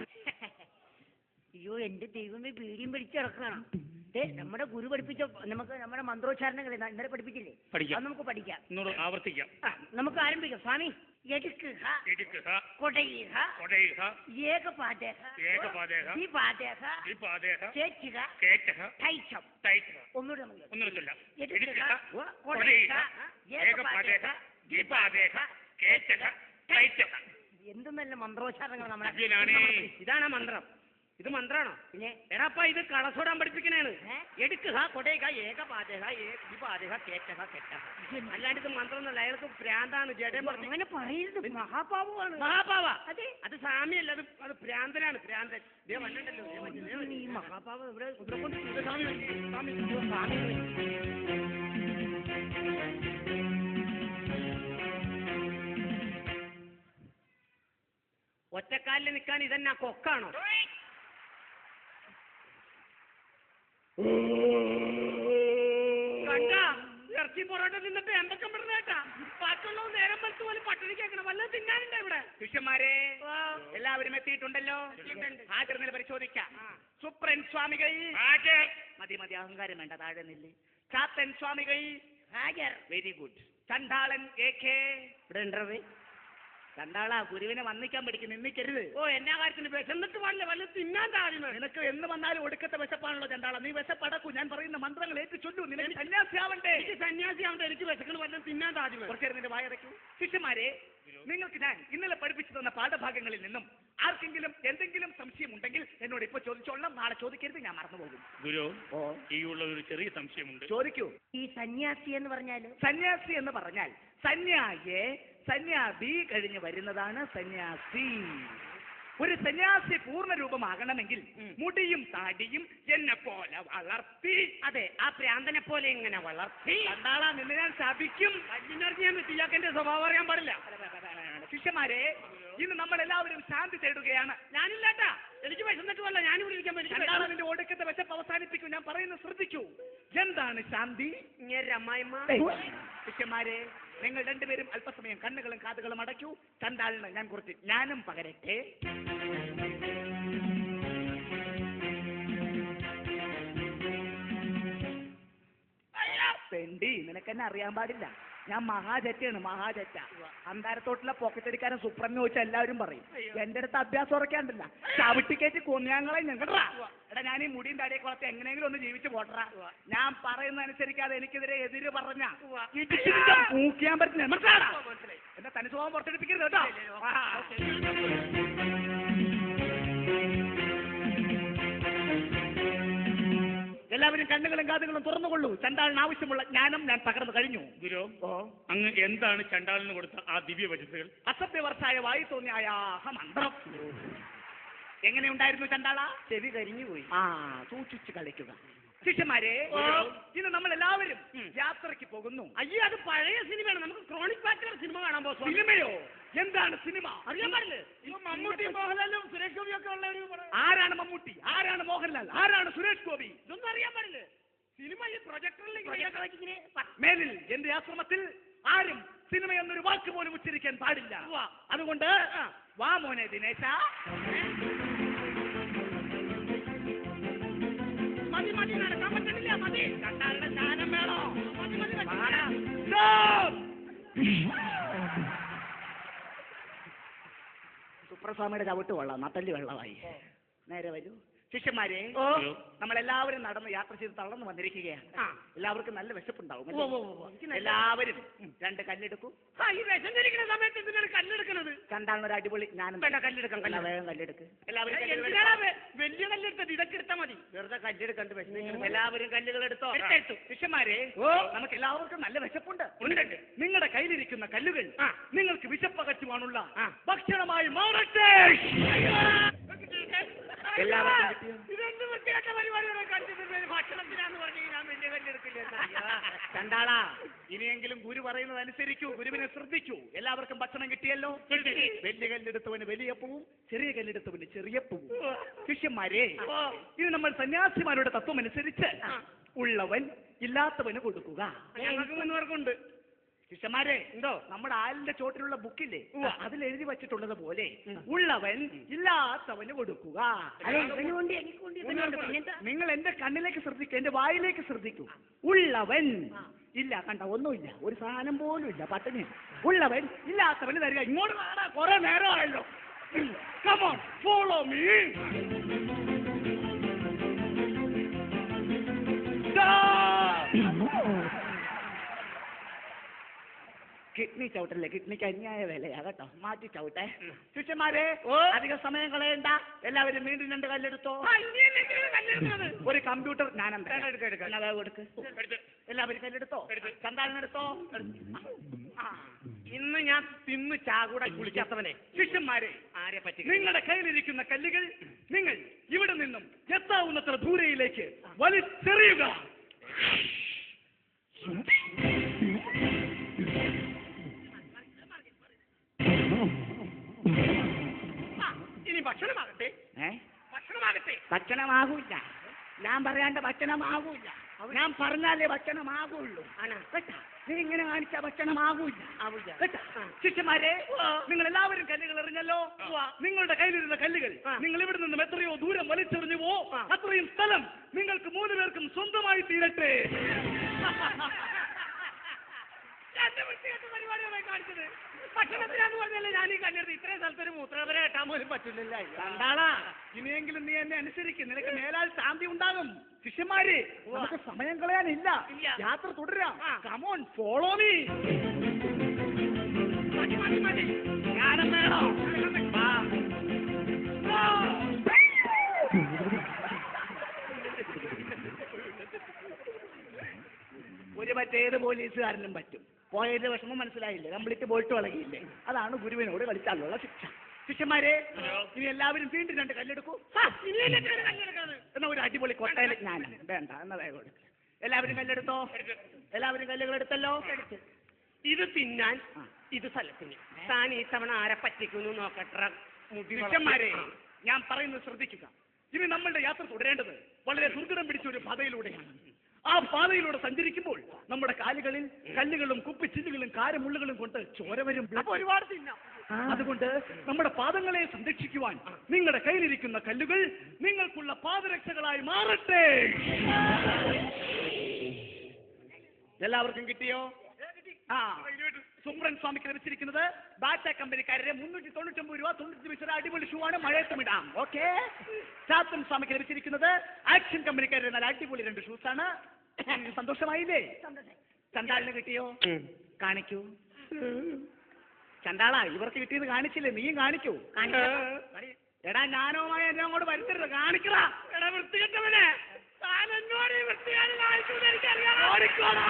അയ്യോ എന്റെ ദൈവമേ പീടിയും പിടിച്ചിറക്കണം കിടക്കണം നമ്മുടെ ഗുരു പഠിപ്പിച്ച നമുക്ക് നമ്മുടെ മന്ത്രോച്ചാരണങ്ങൾ ഇന്നലെ പഠിപ്പിച്ചില്ലേ? പഠിക്കാം. അത് നമുക്ക് പഠിക്കാം. ആവർത്തിക്കാം. ആ, നമുക്ക് ആരംഭിക്കാം. സ്വാമി എടുക്കുക. ഇടുക്കുക കൊടയുക. കൊടയുക. ഏകപാദേഹ ഏകപാദേഹ ദ്വിപാദേഹ ദ്വിപാദേഹ ചേച്ചുക കേറ്റഹ തൈച്ചം തൈറ്റഹ ഒന്നുകൂടെ നമുക്ക് ഒന്നുകൂടെ എടുക്കുക, കൊടയുക. ഏകപാദേഹ ദ്വിപാദേഹ എന്ത് നല്ല മന്ത്രോച്ചാരണങ്ങൾ നമ്മളെ? ഇതാണ് മന്ത്രം. ഇത് മന്ത്രാണോ? പിന്നെ എടാപ്പ ഇത് കളസോടാൻ പഠിപ്പിക്കണേണ്? എടുക്കുക കൊടയുക ഏകപാതക ഏകപാതക കേറ്റക കെട്ടക അല്ലാണ്ട് ഇത് മന്ത്രം എന്നല്ല അയാൾക്ക് ഭ്രാന്താണ് ജഡം അങ്ങനെ പറയരുത്. മഹാപാപമാണ്. മഹാപാവ അതെ. അത് സ്വാമിയല്ല അത് അത് വന്നു, ദേ വന്നു. ഈ മഹാപാവ ഇവിടെ ഇത് സ്വാമി. സ്വാമി. ഒറ്റക്കാലിൽ നിൽക്കാൻ ഇതെന്നാ കൊക്കാണോ? ഇറച്ചി പൊറോട്ട തിന്നിട്ട് എന്തൊക്കെ ബാക്കിയുള്ള നേരം വെളുത്ത് പോലെ പട്ടിണി കേൾക്കണം. വല്ലതും തിന്നാനുണ്ടോ ഇവിടെ? ശിഷ്യന്മാരെ എല്ലാവരും എത്തിയിട്ടുണ്ടല്ലോ. ആചരണ പരിശോധിക്കാം. സുപ്രൻ സ്വാമികൾ. മതി മതി അഹങ്കാരം വേണ്ട താഴെ നില്ല്. ചാത്തൻ സ്വാമികൾ. ഹാജർ. Very good Chandalan A K ഇവിടെ ഉണ്ടത് ചണ്ടാളാ ഗുരുവിനെ വന്നിക്കാൻ പഠിക്കും നിന്നിക്കരുത്. ഓ എന്നാ കാര്യത്തിന് വിശന്നിട്ട് പാടില്ല വല്ല തിന്നാൻ താഴെ നിനക്ക് എന്ന് വന്നാലും ഒടുക്കത്തെ വിശപ്പാണല്ലോ ചണ്ടാള നീ വിശപ്പടക്കൂ ഞാൻ പറയുന്ന മന്ത്രങ്ങൾ ഏറ്റു ചൊല്ലു നിനക്ക് സന്യാസിയാവണ്ടേ? എനിക്ക് സന്യാസിയാവണ്ടേ? എനിക്ക് വിശക്കണ് വല്ല തിന്നാൻ താഴ്മ കുറച്ചേരം നിന്റെ വായടക്കൂ ശിഷ്യന്മാരെ നിങ്ങൾക്ക് ഞാൻ ഇന്നലെ പഠിപ്പിച്ചു തന്ന പാഠഭാഗങ്ങളിൽ നിന്നും ആർക്കെങ്കിലും എന്തെങ്കിലും സംശയം ഉണ്ടെങ്കിൽ എന്നോട് ഇപ്പൊ ചോദിച്ചോളാം നാളെ ചോദിക്കരുത് ഞാൻ മറന്നുപോകും ഗുരു ഓ ഈ ഉള്ള ഒരു ചെറിയ സംശയമുണ്ട് ചോദിക്കൂ ഈ സന്യാസി എന്ന് പറഞ്ഞാൽ സന്യാസി എന്ന് പറഞ്ഞാൽ സന്യായെ സന്യാസി കഴിഞ്ഞ് വരുന്നതാണ് സന്യാസി ഒരു സന്യാസി പൂർണ രൂപമാകണമെങ്കിൽ മുടിയും താടിയും എന്നെ പോലെ വളർത്തി അതെ ആ പ്രാന്തനെ പോലെ ഇങ്ങനെ വളർത്തി കണ്ടാളാ നിന്ന് ഞാൻ ശപിക്കും ഞാൻ സ്വഭാവം അറിയാൻ പാടില്ല ശിഷ്യന്മാരെ ഇന്ന് നമ്മൾ എല്ലാവരും ശാന്തി തേടുകയാണ്. ഞാനില്ലാട്ടാ. എനിക്ക് വിശന്നിട്ടുമല്ല ഞാനും ഞാനിവിടെ ഇരിക്കാൻ പറ്റില്ല നിന്റെ ഒടുക്കത്തെ വിശപ്പ് അവസാനിപ്പിക്കും. ഞാൻ പറയുന്നത് ശ്രദ്ധിക്കൂ. എന്താണ് ശാന്തി? ശിഷ്യന്മാരെ നിങ്ങൾ രണ്ടുപേരും അല്പസമയം കണ്ണുകളും കാതുകളും അടയ്ക്കൂ. ചണ്ടാളിന് ഞാൻ കുറച്ച് ഞാനും പകരട്ടെ. പെണ്ടി നിനക്കെന്നെ അറിയാൻ പാടില്ല. ഞാൻ മഹാജറ്റാണ് മഹാജറ്റ. അന്താരത്തോട്ടിലെ പോക്കറ്റ് അടിക്കാരൻ സുപ്രന്ന് ചോദിച്ചാൽ എല്ലാവരും പറയും എന്റെ അടുത്ത് അഭ്യാസം ഉറക്കാണ്ടല്ല ചവിട്ടിക്കേറ്റ് കൊന്നിയാങ്ങളെ ഞങ്ങടാ എടാ ഞാൻ ഈ മുടിയും താടിയൊക്കെ വളർത്തി എങ്ങനെയെങ്കിലും ഒന്ന് ജീവിച്ച് പോട്ടറ. ഞാൻ പറയുന്നതനുസരിക്കാതെ എനിക്കെതിരെ എതിര് പറഞ്ഞ പൂക്കിയാൻ പറ്റുന്ന എന്റെ തനി സ്വഭാവം പുറത്തെടുപ്പിക്കരുത് കേട്ടോ. കണ്ണുകളും കാതുകളും തുറന്നുകൊള്ളൂ. ചണ്ടാളിന് ആവശ്യമുള്ള ജ്ഞാനം ഞാൻ പകർന്നു കഴിഞ്ഞു. ഗുരു ഓ. അങ്ങ് എന്താണ് ചണ്ടാളിന് കൊടുത്ത ആ ദിവ്യ വചസ്സുകൾ അസത്യവർഷായ വായി തോന്നിയായ അയാഹ മന്ത്രം എങ്ങനെയുണ്ടായിരുന്നു ചണ്ടാള? ചെവി കരിഞ്ഞു പോയി. ആ സൂക്ഷിച്ചു കളിക്കുക. ശിഷ്യന്മാരെ ഇന്ന് നമ്മൾ എല്ലാവരും യാത്രയ്ക്ക് പോകുന്നു. അയ്യോ അത് പഴയ സിനിമയാണ്. നമുക്ക് ക്രോണിക് ബാച്ചിലർ സിനിമ കാണാൻ പോകും സിനിമയോ? എന്താണ് സിനിമ? അറിയാൻ പാടില്ലേ? മമ്മൂട്ടി മോഹൻലാലും സുരേഷ് ഗോപി ഒക്കെ ഉള്ള ഒരു. ആരാണ് മമ്മൂട്ടി? ആരാണ് മോഹൻലാൽ? ആരാണ് സുരേഷ് ഗോപി? ഇതൊന്നും അറിയാൻ പാടില്ലേ? സിനിമ ഈ പ്രൊജക്ടറിൽ മേലിൽ എന്റെ ആശ്രമത്തിൽ ആരും സിനിമ എന്നൊരു വാക്ക് പോലും ഉച്ചരിക്കാൻ പാടില്ല. അതുകൊണ്ട് വാ മോനെ ദിനേശ. സുപ്രസ്വാമിയുടെ ചവിട്ട് കൊള്ളാം നട്ടൽ വെള്ളമായി നേരെ വരൂ ശിഷ്യന്മാരെ നമ്മളെല്ലാവരും നടന്ന് യാത്ര ചെയ്ത് തളർന്നു വന്നിരിക്കുകയാണ്. എല്ലാവർക്കും നല്ല വിശപ്പുണ്ടാവും എല്ലാവരും രണ്ട് കല്ലെടുക്കും. ഈ വിശന്നിരിക്കുന്ന സമയത്ത് എന്തിനാണ് കല്ലെടുക്കണത്? കണ്ടാണ് ഒരു അടിപൊളി ഞാനും വേണ്ട കല്ലെടുക്കാം കല്ലെടുക്കാം. വേഗം കല്ലെടുക്ക്. എല്ലാവരും വലിയ കല്ലെടുത്തത് ഇതൊക്കെ എടുത്താൽ മതി. വെറുതെ കല്ലെടുക്കണ്ട് വിശന്നിരിക്കുന്നു എല്ലാവരും കല്ലുകൾ എടുത്തോ എടുത്തു. ശിഷ്യന്മാരെ നമുക്ക് എല്ലാവർക്കും നല്ല വിശപ്പുണ്ട്. നിങ്ങളുടെ കയ്യിലിരിക്കുന്ന കല്ലുകൾ. നിങ്ങൾക്ക് വിശപ്പകറ്റുവാനുള്ള. ഭക്ഷണമായി മാറട്ടെ. എല്ലാവർക്കും ചണ്ടാള ഇനിയെങ്കിലും ഗുരു പറയുന്നത് അനുസരിക്കൂ ഗുരുവിനെ ശ്രദ്ധിക്കൂ. എല്ലാവർക്കും ഭക്ഷണം കിട്ടിയല്ലോ? വലിയ കല്ലെടുത്തവന് വലിയ പൂവും ചെറിയ കല്ലെടുത്തവന് ചെറിയ പൂവും. ശിഷ്യന്മാരെ ഇത് നമ്മൾ സന്യാസിമാരുടെ തത്വം അനുസരിച്ച് ഉള്ളവൻ ഇല്ലാത്തവന് കൊടുക്കുക. ഞങ്ങൾക്ക് ശിഷ്യന്മാരെ എന്തോ നമ്മുടെ ആലിന്റെ ചോട്ടിലുള്ള ബുക്കില്ലേ? അതിൽ എഴുതി വച്ചിട്ടുള്ളത് പോലെ ഉള്ളവൻ ഇല്ലാത്തവന് കൊടുക്കുക. നിങ്ങൾ എന്റെ കണ്ണിലേക്ക് ശ്രദ്ധിക്കും എന്റെ വായിലേക്ക് ശ്രദ്ധിക്കൂ. ഉള്ളവൻ ഇല്ല കണ്ട ഒന്നുമില്ല. ഒരു സാധനം പോലും ഇല്ല പട്ടിണി ഉള്ളവൻ ഇല്ലാത്തവന് തരിക. ഇങ്ങോട്ട് കുറെ നേരമായല്ലോ. Come on follow me kidney ചവിട്ടല്ലേ? കിഡ്നിക്ക് അന്യായ വിലയാ കേട്ടോ. മാറ്റി ചവിട്ടെ. ശിഷ്യന്മാരെ അധിക സമയം കളയണ്ട. എല്ലാവരും വീണ്ടും രണ്ട് കല്ലെടുത്തോ. ഒരു കമ്പ്യൂട്ടർ വേഗം കൊടുക്ക് എല്ലാവരും കല്ലെടുത്തോ? ചന്താനെടുത്തോ എടുത്തോ? ഇന്ന് ഞാൻ തിന്ന് ചാകൂടെ കുളിക്കാത്തവനെ ശിഷ്യന്മാരെ ആരെ പറ്റി? നിങ്ങളുടെ കയ്യിലിരിക്കുന്ന കല്ലുകൾ നിങ്ങൾ ഇവിടെ നിന്നും എത്താവുന്നത്ര ദൂരയിലേക്ക് വലിച്ചെറിയുക. ഭക്ഷണമാകൂല ഞാൻ പറയാണ്ട് ഭക്ഷണമാകൂല ഞാൻ പറഞ്ഞാലേ ഭക്ഷണമാകുള്ളൂ. കേട്ടാ? നീ ഇങ്ങനെ കാണിച്ച ഭക്ഷണമാകൂല കേട്ടാ? ശിഷ്യന്മാരെ നിങ്ങൾ എല്ലാവരും കല്ലുകൾ എറിഞ്ഞല്ലോ. നിങ്ങളുടെ കയ്യിലിരുന്ന കല്ലുകൾ നിങ്ങൾ ഇവിടെ നിന്നും എത്രയോ ദൂരം വലിച്ചെറിഞ്ഞുവോ? അത്രയും സ്ഥലം നിങ്ങൾക്ക് മൂന്ന് പേർക്കും സ്വന്തമായി തീരട്ടെ എന്റെ വൃത്തികെട്ട കാണിച്ചത് ഭക്ഷണത്തിനാന്ന് പറഞ്ഞല്ലേ ഞാൻ ഈ കല്ലെടുത്ത് ഇത്രയും സ്ഥലത്തൊരു മൂത്രവരെ കെട്ടാൻ പോലും പറ്റില്ലല്ലോ. കണ്ടാളാ ഇനിയെങ്കിലും നീ എന്നെ അനുസരിക്കും. നിനക്ക് മേലാൽ ശാന്തി ഉണ്ടാകും. ശിഷ്യന്മാര് നമുക്ക് സമയം കളയാനില്ല. യാത്ര തുടരാം. കമോൺ ഫോളോ മീ ജ്ഞാനം വേണോ. ഒരു മറ്റേത് പോലീസുകാരനും പറ്റും. പോയതിന്റെ വിഷമം മനസ്സിലായില്ലേ? കംപ്ലീറ്റ് ബോൾട്ട് വളകിയില്ലേ അതാണ് ഗുരുവിനോട് കളിച്ചാലുള്ള ശിക്ഷ. ശിഷ്യന്മാരെ ഇനി എല്ലാവരും വീണ്ടും രണ്ട് കല്ലെടുക്കൂ. എന്നെ ഒരു അടിപൊളി കൊട്ടയിലെ ഞാൻ വേണ്ട. എന്നതായ എല്ലാവരും കല്ലെടുത്തോ? എല്ലാവരും കല്ലുകൾ എടുത്തല്ലോ? ഇത് തിന്നാൻ ഇത് സ്ഥലത്തിന്. താൻ ഈ തവണ ആരെ പറ്റിക്കുന്നു നോക്കട്ടെ. ശിഷ്യന്മാരെ ഞാൻ പറയുന്നത് ശ്രദ്ധിക്കുക. ഇനി നമ്മളുടെ യാത്ര തുടരേണ്ടത് വളരെ ദുർഘടം പിടിച്ച ഒരു പാതയിലൂടെയാണ്. ആ പാതയിലൂടെ സഞ്ചരിക്കുമ്പോൾ നമ്മുടെ കാലുകളിൽ കല്ലുകളും കുപ്പിച്ചില്ലുകളും കാരമുള്ളുകളും കൊണ്ട് ചോര വരും ഒരുപാട് തിന്നാം അതുകൊണ്ട് നമ്മുടെ പാദങ്ങളെ സംരക്ഷിക്കുവാൻ നിങ്ങളുടെ കയ്യിലിരിക്കുന്ന കല്ലുകൾ നിങ്ങൾക്കുള്ള പാദരക്ഷകളായി മാറട്ടെ. എല്ലാവർക്കും കിട്ടിയോ? ആ. സുബ്രൻ സ്വാമിക്ക് ലഭിച്ചിരിക്കുന്നത് ബാറ്റ കമ്പനിക്കാരുടെ മുന്നൂറ്റി തൊണ്ണൂറ്റി ഒമ്പത് രൂപ തൊണ്ണൂറ്റി പൈസ അടിപൊളി ഷൂ ആണ്. മഴയത്തും ഇടാം. ഓക്കെ ചാത്തൻ സ്വാമിക്ക് ലഭിച്ചിരിക്കുന്നത് ആക്ഷൻ കമ്പനിക്കാരുടെ നല്ല അടിപൊളി രണ്ട് ഷൂസ് ആണ് സന്തോഷമായില്ലേ ചണ്ടാളിന് കിട്ടിയോ? കാണിക്കൂ. ചണ്ടാള ഇവർക്ക് കിട്ടിയത് കാണിച്ചില്ലേ? നീയും കാണിക്കൂ. എടാ ഞാനോമായ എന്നെ അങ്ങോട്ട് വരുത്തരുത്. കാണിക്കടാ. എടാ വൃത്തികെട്ടവനെ. താൻ എന്നോട് ഈ വൃത്തികാരൻ കാണിച്ചു എനിക്കറിയാം. ഓടിക്കോടാ